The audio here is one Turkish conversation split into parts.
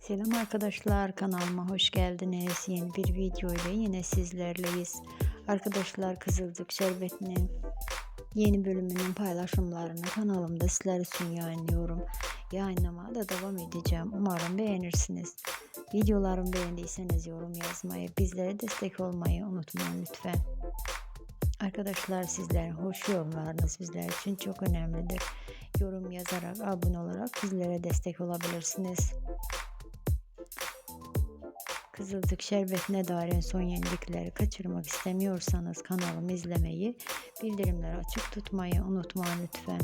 Selam arkadaşlar kanalıma hoş geldiniz. Yeni bir video ile yine sizlerleyiz. Arkadaşlar Kızılcık Şerbeti'nin yeni bölümünün paylaşımlarını kanalımda sizler için yayınlıyorum. Yayınlamaya da devam edeceğim. Umarım beğenirsiniz. Videolarımı beğendiyseniz yorum yazmayı, bizlere destek olmayı unutmayın lütfen. Arkadaşlar sizlerin hoş yorumlarınız bizler için çok önemlidir. Yorum yazarak, abone olarak bizlere destek olabilirsiniz. Kızılcık Şerbeti'ne dair son yenilikleri kaçırmak istemiyorsanız kanalımı izlemeyi, bildirimleri açık tutmayı unutmayın lütfen.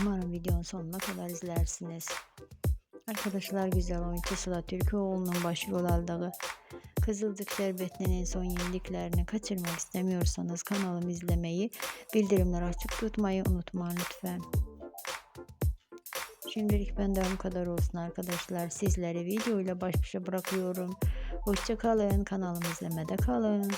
Umarım videonun sonuna kadar izlersiniz. Arkadaşlar güzel oyuncu Sıla Türkoğlu'nun başrol aldığı Kızılcık Şerbeti'nin son yeniliklerini kaçırmak istemiyorsanız kanalımı izlemeyi, bildirimleri açık tutmayı unutmayın lütfen. Şimdilik benden bu kadar olsun arkadaşlar. Sizleri video ile baş başa bırakıyorum. Hoşça kalın. Kanalımı izlemede kalın.